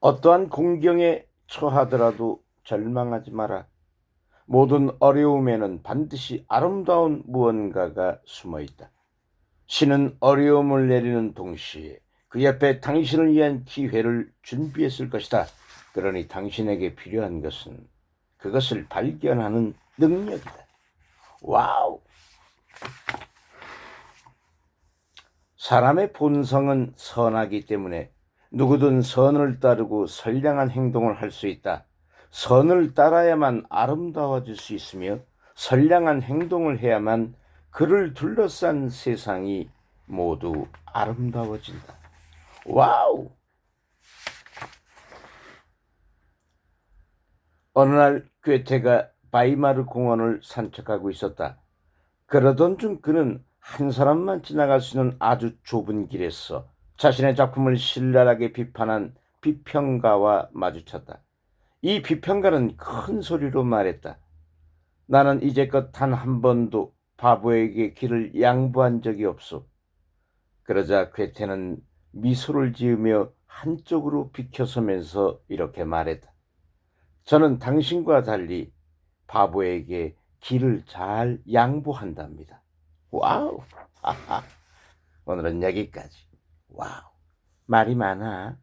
어떠한 공경에 처하더라도 절망하지 마라. 모든 어려움에는 반드시 아름다운 무언가가 숨어 있다. 신은 어려움을 내리는 동시에 그 옆에 당신을 위한 기회를 준비했을 것이다. 그러니 당신에게 필요한 것은 그것을 발견하는 능력이다. 와우! 사람의 본성은 선하기 때문에 누구든 선을 따르고 선량한 행동을 할 수 있다. 선을 따라야만 아름다워질 수 있으며 선량한 행동을 해야만 그를 둘러싼 세상이 모두 아름다워진다. 와우! 어느 날 괴테가 바이마르 공원을 산책하고 있었다. 그러던 중 그는 한 사람만 지나갈 수 있는 아주 좁은 길에서 자신의 작품을 신랄하게 비판한 비평가와 마주쳤다. 이 비평가는 큰 소리로 말했다. 나는 이제껏 단 한 번도 바보에게 길을 양보한 적이 없소. 그러자 괴테는 미소를 지으며 한쪽으로 비켜서면서 이렇게 말했다. 저는 당신과 달리 바보에게 길을 잘 양보한답니다. 와우! 오늘은 여기까지. 와우! 말이 많아.